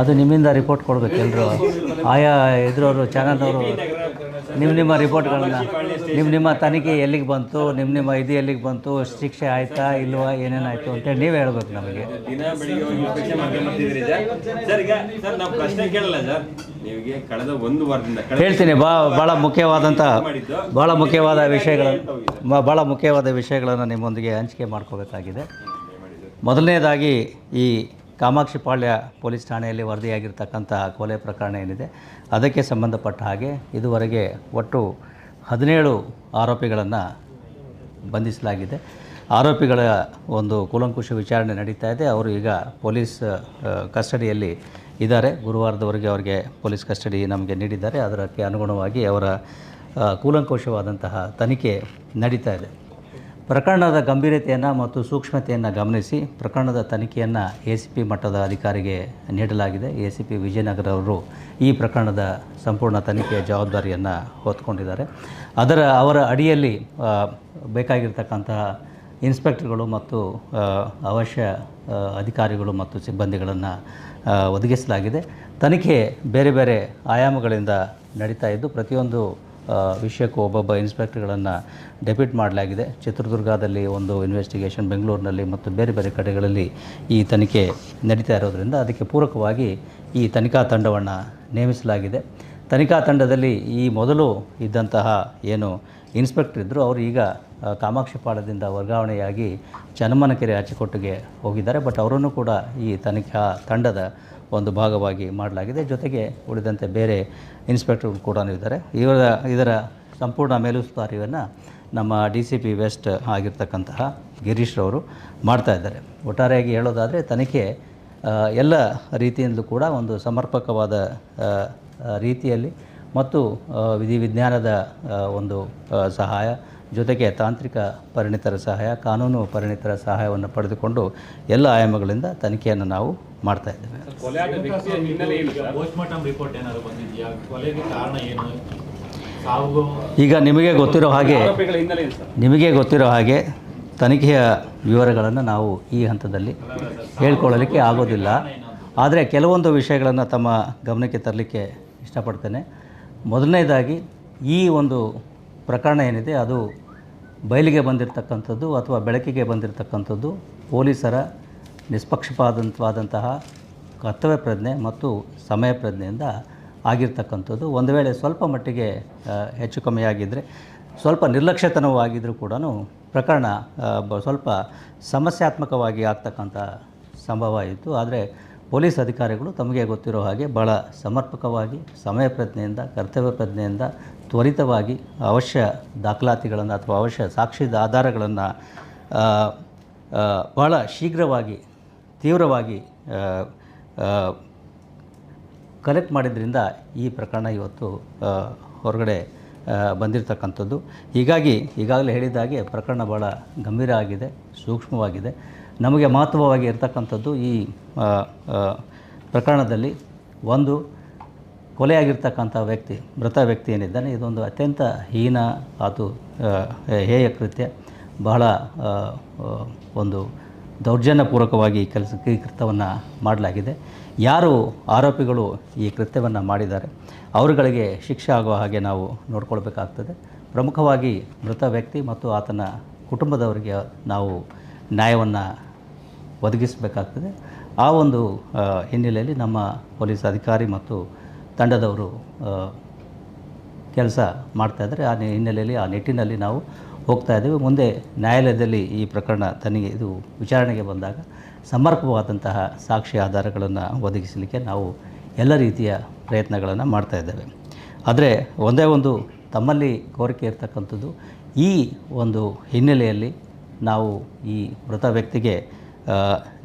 ಅದು ನಿಮ್ಮಿಂದ ರಿಪೋರ್ಟ್ ಕೊಡ್ಬೇಕು ಎಲ್ಲರೂ ಆಯಾ ಇದ್ರವರು ಚಾನಲ್ನವರು ನಿಮ್ಮ ನಿಮ್ಮ ರಿಪೋರ್ಟ್ಗಳನ್ನ ನಿಮ್ಮ ನಿಮ್ಮ ತನಿಖೆ ಎಲ್ಲಿಗೆ ಬಂತು ನಿಮ್ಮ ನಿಮ್ಮ ಇದು ಎಲ್ಲಿಗೆ ಬಂತು ಶಿಕ್ಷೆ ಆಯ್ತಾ ಇಲ್ವಾ ಏನೇನಾಯಿತು ಅಂತೇಳಿ ನೀವೇ ಹೇಳ್ಬೇಕು ನಮಗೆ. ಹೇಳ್ತೀನಿ ಬಾ ಭಾಳ ಮುಖ್ಯವಾದಂಥ ಭಾಳ ಮುಖ್ಯವಾದ ವಿಷಯಗಳನ್ನು ಭಾಳ ಮುಖ್ಯವಾದ ವಿಷಯಗಳನ್ನು ನಿಮ್ಮೊಂದಿಗೆ ಹಂಚಿಕೆ ಮಾಡ್ಕೋಬೇಕಾಗಿದೆ. ಮೊದಲನೇದಾಗಿ ಈ ಕಾಮಾಕ್ಷಿಪಾಳ್ಯ ಪೊಲೀಸ್ ಠಾಣೆಯಲ್ಲಿ ವರದಿಯಾಗಿರ್ತಕ್ಕಂಥ ಕೊಲೆ ಪ್ರಕರಣ ಏನಿದೆ, ಅದಕ್ಕೆ ಸಂಬಂಧಪಟ್ಟ ಹಾಗೆ ಇದುವರೆಗೆ ಒಟ್ಟು ಹದಿನೇಳು ಆರೋಪಿಗಳನ್ನು ಬಂಧಿಸಲಾಗಿದೆ. ಆರೋಪಿಗಳ ಒಂದು ಕೂಲಂಕುಷ ವಿಚಾರಣೆ ನಡೀತಾ ಇದೆ. ಅವರು ಈಗ ಪೊಲೀಸ್ ಕಸ್ಟಡಿಯಲ್ಲಿ ಇದ್ದಾರೆ. ಗುರುವಾರದವರೆಗೆ ಅವರಿಗೆ ಪೊಲೀಸ್ ಕಸ್ಟಡಿ ನಮಗೆ ನೀಡಿದ್ದಾರೆ. ಅದಕ್ಕೆ ಅನುಗುಣವಾಗಿ ಅವರ ಕೂಲಂಕುಷವಾದಂತಹ ತನಿಖೆ ನಡೀತಾ ಇದೆ. ಪ್ರಕರಣದ ಗಂಭೀರತೆಯನ್ನು ಮತ್ತು ಸೂಕ್ಷ್ಮತೆಯನ್ನು ಗಮನಿಸಿ ಪ್ರಕರಣದ ತನಿಖೆಯನ್ನು ಎ ಸಿ ಪಿ ಮಟ್ಟದ ಅಧಿಕಾರಿಗೆ ನೀಡಲಾಗಿದೆ. ಎ ಸಿ ಪಿ ವಿಜಯನಗರ ಅವರು ಈ ಪ್ರಕರಣದ ಸಂಪೂರ್ಣ ತನಿಖೆಯ ಜವಾಬ್ದಾರಿಯನ್ನು ಹೊತ್ಕೊಂಡಿದ್ದಾರೆ. ಅದರ ಅವರ ಅಡಿಯಲ್ಲಿ ಬೇಕಾಗಿರ್ತಕ್ಕಂತಹ ಇನ್ಸ್ಪೆಕ್ಟರ್ಗಳು ಮತ್ತು ಅವಶ್ಯ ಅಧಿಕಾರಿಗಳು ಮತ್ತು ಸಿಬ್ಬಂದಿಗಳನ್ನು ಒದಗಿಸಲಾಗಿದೆ. ತನಿಖೆ ಬೇರೆ ಬೇರೆ ಆಯಾಮಗಳಿಂದ ನಡೀತಾ ಇದ್ದು, ಪ್ರತಿಯೊಂದು ವಿಷಯಕ್ಕೂ ಒಬ್ಬೊಬ್ಬ ಇನ್ಸ್ಪೆಕ್ಟರ್ಗಳನ್ನು ಡೆಪ್ಯೂಟ್ ಮಾಡಲಾಗಿದೆ. ಚಿತ್ರದುರ್ಗದಲ್ಲಿ ಒಂದು ಇನ್ವೆಸ್ಟಿಗೇಷನ್ ಬೆಂಗಳೂರಿನಲ್ಲಿ ಮತ್ತು ಬೇರೆ ಬೇರೆ ಕಡೆಗಳಲ್ಲಿ ಈ ತನಿಖೆ ನಡೀತಾ ಇರೋದರಿಂದ ಅದಕ್ಕೆ ಪೂರಕವಾಗಿ ಈ ತನಿಖಾ ತಂಡವನ್ನು ನೇಮಿಸಲಾಗಿದೆ. ತನಿಖಾ ತಂಡದಲ್ಲಿ ಈ ಮೊದಲು ಇದ್ದಂತಹ ಏನು ಇನ್ಸ್ಪೆಕ್ಟರ್ ಇದ್ದರು ಅವರು ಈಗ ಕಾಮಾಕ್ಷಿಪಾಳದಿಂದ ವರ್ಗಾವಣೆಯಾಗಿ ಚನ್ನಮ್ಮನಕೆರೆ ಅಚ್ಚಿಕೊಟ್ಟಿಗೆ ಹೋಗಿದ್ದಾರೆ. ಬಟ್ ಅವರನ್ನು ಕೂಡ ಈ ತನಿಖಾ ತಂಡದ ಒಂದು ಭಾಗವಾಗಿ ಮಾಡಲಾಗಿದೆ. ಜೊತೆಗೆ ಉಳಿದಂತೆ ಬೇರೆ ಇನ್ಸ್ಪೆಕ್ಟರ್ಗಳು ಕೂಡ ಇದ್ದಾರೆ. ಇವರ ಇದರ ಸಂಪೂರ್ಣ ಮೇಲುಸ್ತಾರಿಯನ್ನು ನಮ್ಮ ಡಿ ಸಿ ಪಿ ವೆಸ್ಟ್ ಆಗಿರ್ತಕ್ಕಂತಹ ಗಿರೀಶ್ರವರು ಮಾಡ್ತಾ ಇದ್ದಾರೆ. ಒಟ್ಟಾರೆಯಾಗಿ ಹೇಳೋದಾದರೆ, ತನಿಖೆ ಎಲ್ಲ ರೀತಿಯಿಂದಲೂ ಕೂಡ ಒಂದು ಸಮರ್ಪಕವಾದ ರೀತಿಯಲ್ಲಿ ಮತ್ತು ವಿಧಿ ವಿಜ್ಞಾನದ ಒಂದು ಸಹಾಯ ಜೊತೆಗೆ ತಾಂತ್ರಿಕ ಪರಿಣಿತರ ಸಹಾಯ ಕಾನೂನು ಪರಿಣಿತರ ಸಹಾಯವನ್ನು ಪಡೆದುಕೊಂಡು ಎಲ್ಲ ಆಯಾಮಗಳಿಂದ ತನಿಖೆಯನ್ನು ನಾವು ಮಾಡ್ತಾ ಇದ್ದೇವೆ. ಕೊಲೆಯಾದ ವ್ಯಕ್ತಿಯ ಹಿನ್ನೆಲೆ ಏನು ಮಾರ್ಟಮ್ ರಿಪೋರ್ಟ್ ಏನಾದ್ರು ಬಂದಿದೆಯಾ? ಕೊಲೆಗೆ ಕಾರಣ ಏನು? ಸಾವು ಈಗ ನಿಮಗೆ ಗೊತ್ತಿರೋ ಹಾಗೆ ನಿಮಗೆ ಗೊತ್ತಿರೋ ಹಾಗೆ ತನಿಖೆಯ ವಿವರಗಳನ್ನು ನಾವು ಈ ಹಂತದಲ್ಲಿ ಹೇಳ್ಕೊಳ್ಳಲಿಕ್ಕೆ ಆಗೋದಿಲ್ಲ. ಆದರೆ ಕೆಲವೊಂದು ವಿಷಯಗಳನ್ನು ತಮ್ಮ ಗಮನಕ್ಕೆ ತರಲಿಕ್ಕೆ ಇಷ್ಟಪಡ್ತೇನೆ. ಮೊದಲನೇದಾಗಿ ಈ ಒಂದು ಪ್ರಕರಣ ಏನಿದೆ, ಅದು ಬಯಲಿಗೆ ಬಂದಿರತಕ್ಕಂಥದ್ದು ಅಥವಾ ಬೆಳಕಿಗೆ ಬಂದಿರತಕ್ಕಂಥದ್ದು ಪೊಲೀಸರ ನಿಷ್ಪಕ್ಷಪಾತವಾದಂತಹ ಕರ್ತವ್ಯ ಪ್ರಜ್ಞೆ ಮತ್ತು ಸಮಯ ಪ್ರಜ್ಞೆಯಿಂದ ಆಗಿರ್ತಕ್ಕಂಥದ್ದು. ಒಂದು ವೇಳೆ ಸ್ವಲ್ಪ ಮಟ್ಟಿಗೆ ಹೆಚ್ಚು ಕಮ್ಮಿಯಾಗಿದ್ದರೆ ಸ್ವಲ್ಪ ನಿರ್ಲಕ್ಷ್ಯತನವಾಗಿದ್ದರೂ ಕೂಡ ಪ್ರಕರಣ ಸ್ವಲ್ಪ ಸಮಸ್ಯಾತ್ಮಕವಾಗಿ ಆಗ್ತಕ್ಕಂಥ ಸಂಭವ ಇತ್ತು. ಆದರೆ ಪೊಲೀಸ್ ಅಧಿಕಾರಿಗಳು ತಮಗೆ ಗೊತ್ತಿರೋ ಹಾಗೆ ಭಾಳ ಸಮರ್ಪಕವಾಗಿ, ಸಮಯ ಪ್ರಜ್ಞೆಯಿಂದ, ಕರ್ತವ್ಯ ಪ್ರಜ್ಞೆಯಿಂದ ತ್ವರಿತವಾಗಿ ಅವಶ್ಯ ದಾಖಲಾತಿಗಳನ್ನು ಅಥವಾ ಅವಶ್ಯ ಸಾಕ್ಷಿದ ಆಧಾರಗಳನ್ನು ಭಾಳ ಶೀಘ್ರವಾಗಿ, ತೀವ್ರವಾಗಿ ಕಲೆಕ್ಟ್ ಮಾಡಿದ್ರಿಂದ ಈ ಪ್ರಕರಣ ಇವತ್ತು ಹೊರಗಡೆ ಬಂದಿರತಕ್ಕಂಥದ್ದು. ಹೀಗಾಗಿ ಈಗಾಗಲೇ ಹೇಳಿದಾಗೆ ಪ್ರಕರಣ ಭಾಳ ಗಂಭೀರ ಆಗಿದೆ, ಸೂಕ್ಷ್ಮವಾಗಿದೆ. ನಮಗೆ ಮಹತ್ವವಾಗಿ ಇರತಕ್ಕಂಥದ್ದು ಈ ಪ್ರಕರಣದಲ್ಲಿ ಒಂದು ಕೊಲೆಯಾಗಿರ್ತಕ್ಕಂಥ ವ್ಯಕ್ತಿ, ಮೃತ ವ್ಯಕ್ತಿ ಏನಿದ್ದಾನೆ, ಇದೊಂದು ಅತ್ಯಂತ ಹೀನ, ಅದು ಹೇಯ ಕೃತ್ಯ, ಬಹಳ ಒಂದು ದೌರ್ಜನ್ಯಪೂರ್ವಕವಾಗಿ ಈ ಕೆಲಸ, ಈ ಕೃತ್ಯವನ್ನು ಮಾಡಲಾಗಿದೆ. ಯಾರು ಆರೋಪಿಗಳು ಈ ಕೃತ್ಯವನ್ನು ಮಾಡಿದ್ದಾರೆ, ಅವರುಗಳಿಗೆ ಶಿಕ್ಷೆ ಆಗುವ ಹಾಗೆ ನಾವು ನೋಡ್ಕೊಳ್ಬೇಕಾಗ್ತದೆ. ಪ್ರಮುಖವಾಗಿ ಮೃತ ವ್ಯಕ್ತಿ ಮತ್ತು ಆತನ ಕುಟುಂಬದವರಿಗೆ ನಾವು ನ್ಯಾಯವನ್ನು ಒದಗಿಸಬೇಕಾಗ್ತದೆ. ಆ ಒಂದು ಹಿನ್ನೆಲೆಯಲ್ಲಿ ನಮ್ಮ ಪೊಲೀಸ್ ಅಧಿಕಾರಿ ಮತ್ತು ತಂಡದವರು ಕೆಲಸ ಮಾಡ್ತಾಯಿದ್ದಾರೆ ಆ ಹಿನ್ನೆಲೆಯಲ್ಲಿ, ಆ ನಿಟ್ಟಿನಲ್ಲಿ ನಾವು ಹೋಗ್ತಾ ಇದ್ದೇವೆ. ಮುಂದೆ ನ್ಯಾಯಾಲಯದಲ್ಲಿ ಈ ಪ್ರಕರಣ ತನಿಗೆ ಇದು ವಿಚಾರಣೆಗೆ ಬಂದಾಗ ಸಮರ್ಪಕವಾದಂತಹ ಸಾಕ್ಷಿ ಆಧಾರಗಳನ್ನು ಒದಗಿಸಲಿಕ್ಕೆ ನಾವು ಎಲ್ಲ ರೀತಿಯ ಪ್ರಯತ್ನಗಳನ್ನು ಮಾಡ್ತಾ ಇದ್ದೇವೆ. ಆದರೆ, ಒಂದೇ ಒಂದು ತಮ್ಮಲ್ಲಿ ಕೋರಿಕೆ ಇರತಕ್ಕಂಥದ್ದು, ಈ ಒಂದು ಹಿನ್ನೆಲೆಯಲ್ಲಿ ನಾವು ಈ ಮೃತ ವ್ಯಕ್ತಿಗೆ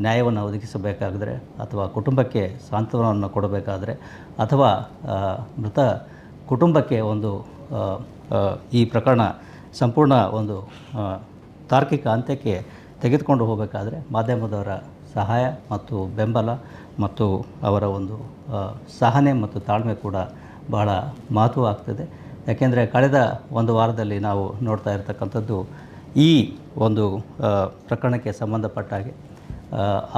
ನ್ಯಾಯವನ್ನು ಒದಗಿಸಬೇಕಾದರೆ ಅಥವಾ ಕುಟುಂಬಕ್ಕೆ ಸಾಂತ್ವನವನ್ನು ಕೊಡಬೇಕಾದರೆ ಅಥವಾ ಮೃತ ಕುಟುಂಬಕ್ಕೆ ಒಂದು ಈ ಪ್ರಕರಣ ಸಂಪೂರ್ಣ ಒಂದು ತಾರ್ಕಿಕ ಅಂತ್ಯಕ್ಕೆ ತೆಗೆದುಕೊಂಡು ಹೋಗಬೇಕಾದ್ರೆ ಮಾಧ್ಯಮದವರ ಸಹಾಯ ಮತ್ತು ಬೆಂಬಲ ಮತ್ತು ಅವರ ಒಂದು ಸಹನೆ ಮತ್ತು ತಾಳ್ಮೆ ಕೂಡ ಬಹಳ ಮಹತ್ವ ಆಗ್ತದೆ ಯಾಕೆಂದರೆ ಕಳೆದ ಒಂದು ವಾರದಲ್ಲಿ ನಾವು ನೋಡ್ತಾ ಇರತಕ್ಕಂಥದ್ದು ಈ ಒಂದು ಪ್ರಕರಣಕ್ಕೆ ಸಂಬಂಧಪಟ್ಟ ಹಾಗೆ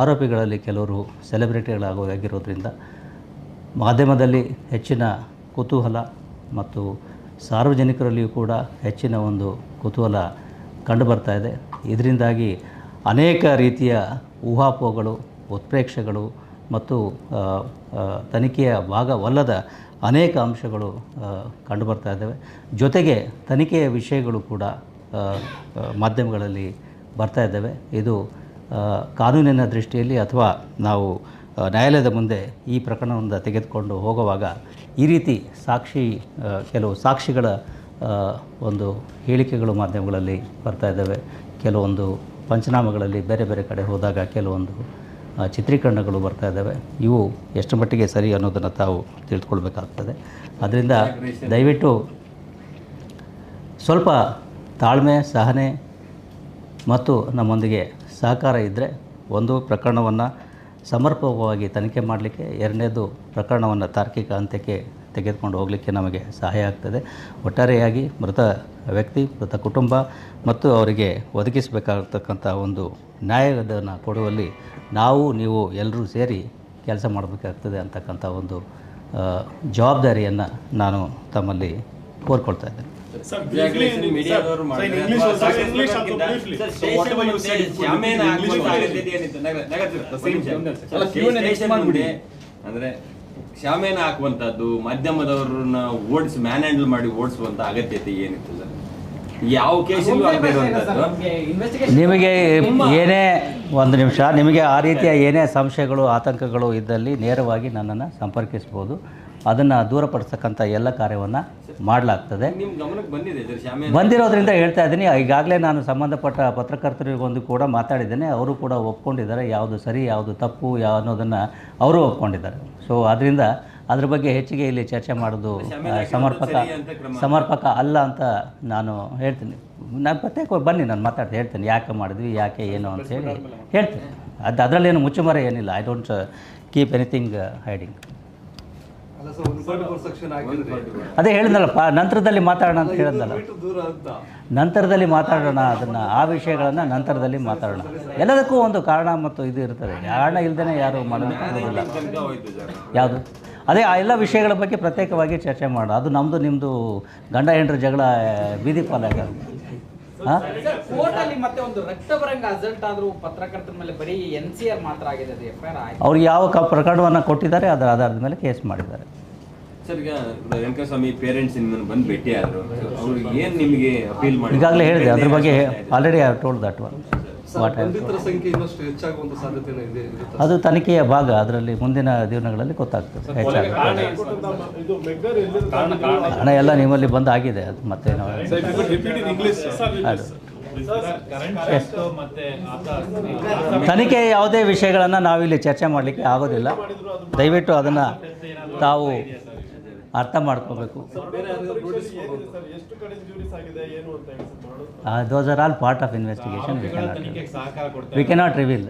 ಆರೋಪಿಗಳಲ್ಲಿ ಕೆಲವರು ಸೆಲೆಬ್ರಿಟಿಗಳಾಗೋದಾಗಿರೋದ್ರಿಂದ ಮಾಧ್ಯಮದಲ್ಲಿ ಹೆಚ್ಚಿನ ಕುತೂಹಲ ಮತ್ತು ಸಾರ್ವಜನಿಕರಲ್ಲಿಯೂ ಕೂಡ ಹೆಚ್ಚಿನ ಒಂದು ಕುತೂಹಲ ಕಂಡುಬರ್ತಾ ಇದೆ. ಇದರಿಂದಾಗಿ ಅನೇಕ ರೀತಿಯ ಊಹಾಪೋಹಗಳು, ಉತ್ಪ್ರೇಕ್ಷೆಗಳು ಮತ್ತು ತನಿಖೆಯ ಭಾಗವಲ್ಲದ ಅನೇಕ ಅಂಶಗಳು ಕಂಡುಬರ್ತಾ ಇದ್ದಾವೆ. ಜೊತೆಗೆ ತನಿಖೆಯ ವಿಷಯಗಳು ಕೂಡ ಮಾಧ್ಯಮಗಳಲ್ಲಿ ಬರ್ತಾ ಇದ್ದಾವೆ. ಇದು ಕಾನೂನಿನ ದೃಷ್ಟಿಯಲ್ಲಿ ಅಥವಾ ನಾವು ನ್ಯಾಯಾಲಯದ ಮುಂದೆ ಈ ಪ್ರಕರಣವನ್ನು ತೆಗೆದುಕೊಂಡು ಹೋಗುವಾಗ ಈ ರೀತಿ ಸಾಕ್ಷಿ ಕೆಲವು ಸಾಕ್ಷಿಗಳ ಒಂದು ಹೇಳಿಕೆಗಳು ಮಾಧ್ಯಮಗಳಲ್ಲಿ ಬರ್ತಾ ಇದ್ದಾವೆ. ಕೆಲವೊಂದು ಪಂಚನಾಮಗಳಲ್ಲಿ ಬೇರೆ ಬೇರೆ ಕಡೆ ಹೋದಾಗ ಕೆಲವೊಂದು ಚಿತ್ರೀಕರಣಗಳು ಬರ್ತಾ ಇದ್ದಾವೆ. ಇವು ಎಷ್ಟು ಮಟ್ಟಿಗೆ ಸರಿ ಅನ್ನೋದನ್ನು ತಾವು ತಿಳಿದುಕೊಳ್ಬೇಕಾಗ್ತದೆ ಅದರಿಂದ ದಯವಿಟ್ಟು ಸ್ವಲ್ಪ ತಾಳ್ಮೆ, ಸಹನೆ ಮತ್ತು ನಮ್ಮೊಂದಿಗೆ ಸಹಕಾರ ಇದ್ದರೆ ಒಂದು ಪ್ರಕರಣವನ್ನು ಸಮರ್ಪಕವಾಗಿ ತನಿಖೆ ಮಾಡಲಿಕ್ಕೆ ಎರಡನೇದು ಪ್ರಕರಣವನ್ನು ತಾರ್ಕಿಕ ಅಂತ್ಯಕ್ಕೆ ತೆಗೆದುಕೊಂಡು ಹೋಗಲಿಕ್ಕೆ ನಮಗೆ ಸಹಾಯ ಆಗ್ತದೆ. ಒಟ್ಟಾರೆಯಾಗಿ ಮೃತ ವ್ಯಕ್ತಿ, ಮೃತ ಕುಟುಂಬ ಮತ್ತು ಅವರಿಗೆ ಒದಗಿಸಬೇಕಾಗತಕ್ಕಂಥ ಒಂದು ನ್ಯಾಯವನ್ನು ಕೊಡುವಲ್ಲಿ ನಾವು, ನೀವು ಎಲ್ಲರೂ ಸೇರಿ ಕೆಲಸ ಮಾಡಬೇಕಾಗ್ತದೆ ಅಂತಕ್ಕಂಥ ಒಂದು ಜವಾಬ್ದಾರಿಯನ್ನು ನಾನು ತಮ್ಮಲ್ಲಿ ಕೋರ್ಕೊಳ್ತಾ ಇದ್ದೇನೆ. ಅಂದ್ರೆ ಶಾಮೇನ ಹಾಕುವಂತದ್ದು ಮಾಧ್ಯಮದವ್ರನ್ನ ಓಡಿಸಿ ಮ್ಯಾನ್ ಹ್ಯಾಂಡಲ್ ಮಾಡಿ ಓಡಿಸುವಂತ ಅಗತ್ಯತೆ ಏನಿತ್ತು ಸರ್ ಯಾವ ಕೇಸಲ್ಲೂ ಇರುವಂತದ್ದು ನಿಮಗೆ ಏನೇ ಒಂದು ನಿಮಿಷ ನಿಮಗೆ ಆ ರೀತಿಯ ಏನೇ ಸಂಶಯಗಳು ಆತಂಕಗಳು ಇದ್ದಲ್ಲಿ ನೇರವಾಗಿ ನನ್ನನ್ನು ಸಂಪರ್ಕಿಸ್ಬೋದು ಅದನ್ನು ದೂರಪಡಿಸ್ತಕ್ಕಂಥ ಎಲ್ಲ ಕಾರ್ಯವನ್ನು ಮಾಡಲಾಗ್ತದೆ. ಬಂದಿರೋದ್ರಿಂದ ಹೇಳ್ತಾ ಇದ್ದೀನಿ. ಈಗಾಗಲೇ ನಾನು ಸಂಬಂಧಪಟ್ಟ ಪತ್ರಕರ್ತರಿಗೊಂದು ಕೂಡ ಮಾತಾಡಿದ್ದೇನೆ. ಅವರು ಕೂಡ ಒಪ್ಕೊಂಡಿದ್ದಾರೆ. ಯಾವುದು ಸರಿ ಯಾವುದು ತಪ್ಪು ಯಾವ ಅನ್ನೋದನ್ನು ಅವರು ಒಪ್ಕೊಂಡಿದ್ದಾರೆ. ಸೊ ಅದರಿಂದ ಅದ್ರ ಬಗ್ಗೆ ಹೆಚ್ಚಿಗೆ ಇಲ್ಲಿ ಚರ್ಚೆ ಮಾಡೋದು ಸಮರ್ಪಕ ಸಮರ್ಪಕ ಅಲ್ಲ ಅಂತ ನಾನು ಹೇಳ್ತೀನಿ. ನಾನು ಪ್ರತ್ಯೇಕ ಬನ್ನಿ ನಾನು ಮಾತಾಡ್ತೀನಿ ಹೇಳ್ತೀನಿ. ಯಾಕೆ ಮಾಡಿದ್ವಿ ಯಾಕೆ ಏನು ಅಂತೇಳಿ ಹೇಳ್ತೀನಿ. ಅದು ಅದರಲ್ಲೇನು ಮುಚ್ಚುಮರೆ ಏನಿಲ್ಲ. I don't keep anything hiding ಅಲ್ಲ ಸರ್ ಒಂದು ಫಾರ್ಟಿ ಫೋರ್ ಸೆಕ್ಷನ್ ಹಾಕಿದ್ರೆ ಅದೇ ಹೇಳಿದ್ನಲ್ಲಪ್ಪ ನಂತರದಲ್ಲಿ ಮಾತಾಡೋಣ ಅಂತ ಹೇಳಿದ್ನಲ್ಲ. ನಂತರದಲ್ಲಿ ಮಾತಾಡೋಣ ಅದನ್ನು ಆ ವಿಷಯಗಳನ್ನು ನಂತರದಲ್ಲಿ ಮಾತಾಡೋಣ. ಎಲ್ಲದಕ್ಕೂ ಒಂದು ಕಾರಣ ಮತ್ತು ಇದು ಇರ್ತದೆ. ಕಾರಣ ಇಲ್ಲದೇ ಯಾರು ಮಾಡೋದಿಲ್ಲ ಯಾವುದು? ಅದೇ ಆ ಎಲ್ಲ ವಿಷಯಗಳ ಬಗ್ಗೆ ಪ್ರತ್ಯೇಕವಾಗಿ ಚರ್ಚೆ ಮಾಡೋಣ. ಅದು ನಮ್ಮದು ನಿಮ್ಮದು ಗಂಡ ಹೆಂಡ್ರ ಜಗಳ ಬೀದಿ ಪಾಲಾಗ. ಅವ್ರಿಗೆ ಯಾವ ಪ್ರಕರಣವನ್ನ ಪ್ರಕರಣವನ್ನು ಕೊಟ್ಟಿದ್ದಾರೆ ಅದರ ಆಧಾರದ ಮೇಲೆ ಕೇಸ್ ಮಾಡಿದ್ದಾರೆ. ಸರ್ ಈಗ ವೆಂಕಟಸ್ವಾಮಿ ಪೇರೆಂಟ್ಸ್ ನಿಮ್ಮನ್ನು ಬಂದು ಭೇಟಿ ಆದ್ರು ಅವ್ರಿಗೆ ಏನ್ ನಿಮಗೆ ಅಪೀಲ್ ಮಾಡಿ ಈಗಾಗಲೇ ಹೇಳಿದೆ ಅದ್ರ ಬಗ್ಗೆ already I told that one ಸಂಖ್ಯೆ ಇನ್ನಷ್ಟು ಹೆಚ್ಚಾಗುವಂತ ಸಾಧ್ಯತೆ ಇದೆ ಅದು ತನಿಖೆಯ ಭಾಗ ಅದರಲ್ಲಿ ಮುಂದಿನ ದಿನಗಳಲ್ಲಿ ಗೊತ್ತಾಗ್ತದೆ ಹೆಚ್ಚಾಗಿ. ಕಾರಣ ಕಾರಣ ಕಾರಣ. ಹಣ ಎಲ್ಲ ನಿಮ್ಮಲ್ಲಿ ಬಂದು ಆಗಿದೆ ಅದು ಮತ್ತೆ ನಾವು ಅದು ಕರೆಂಟ್ ಮತ್ತೆ ಆತ ತನಿಖೆ ಯಾವುದೇ ವಿಷಯಗಳನ್ನು ನಾವಿಲ್ಲಿ ಚರ್ಚೆ ಮಾಡಲಿಕ್ಕೆ ಆಗೋದಿಲ್ಲ. ದಯವಿಟ್ಟು ಅದನ್ನು ತಾವು ಅರ್ಥ ಮಾಡ್ಕೋಬೇಕು. Those are all part of investigation we cannot reveal